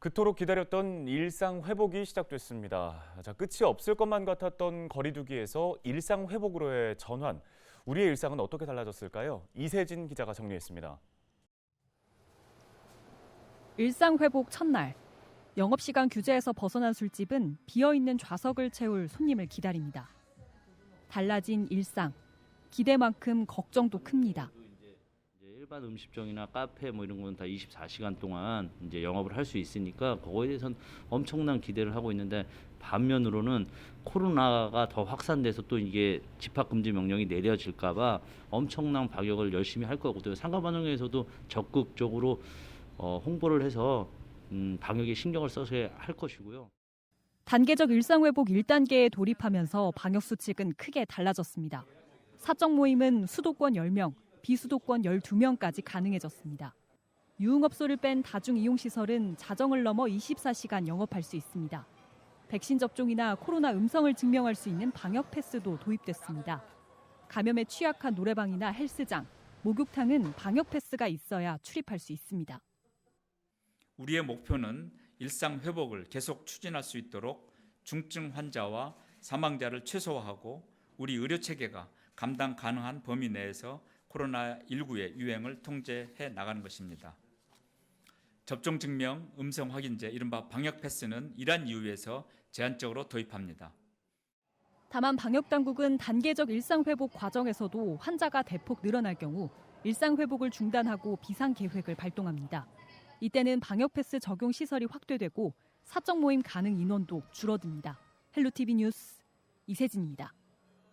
그토록 기다렸던 일상 회복이 시작됐습니다. 자, 끝이 없을 것만 같았던 거리두기에서 일상 회복으로의 전환. 우리의 일상은 어떻게 달라졌을까요? 이세진 기자가 정리했습니다. 일상 회복 첫날. 영업시간 규제에서 벗어난 술집은 비어있는 좌석을 채울 손님을 기다립니다. 달라진 일상. 기대만큼 걱정도 큽니다. 일반 음식점이나 카페 뭐 이런 거는 다 24시간 동안 이제 영업을 할 수 있으니까 그거에 대해서는 엄청난 기대를 하고 있는데 반면으로는 코로나가 더 확산돼서 또 이게 집합 금지 명령이 내려질까봐 엄청난 방역을 열심히 할 거거든요. 상가반영에서도 적극적으로 어, 홍보를 해서 음, 방역에 신경을 써서 할 것이고요. 단계적 일상 회복 1단계에 돌입하면서 방역 수칙은 크게 달라졌습니다. 사적 모임은 수도권 10명, 비수도권 12명까지 가능해졌습니다. 유흥업소를 뺀 다중 이용 시설은 자정을 넘어 24시간 영업할 수 있습니다. 백신 접종이나 코로나 음성을 증명할 수 있는 방역 패스도 도입됐습니다. 감염에 취약한 노래방이나 헬스장, 목욕탕은 방역 패스가 있어야 출입할 수 있습니다. 우리의 목표는 일상 회복을 계속 추진할 수 있도록 중증 환자와 사망자를 최소화하고 우리 의료 체계가 감당 가능한 범위 내에서 코로나19의 유행을 통제해 나가는 것입니다. 접종 증명 음성 확인제 이른바 방역 패스는 이러한 이유에서 제한적으로 도입합니다. 다만 방역 당국은 단계적 일상 회복 과정에서도 환자가 대폭 늘어날 경우 일상 회복을 중단하고 비상 계획을 발동합니다. 이때는 방역 패스 적용 시설이 확대되고 사적 모임 가능 인원도 줄어듭니다. 헬로 TV 뉴스 이세진입니다.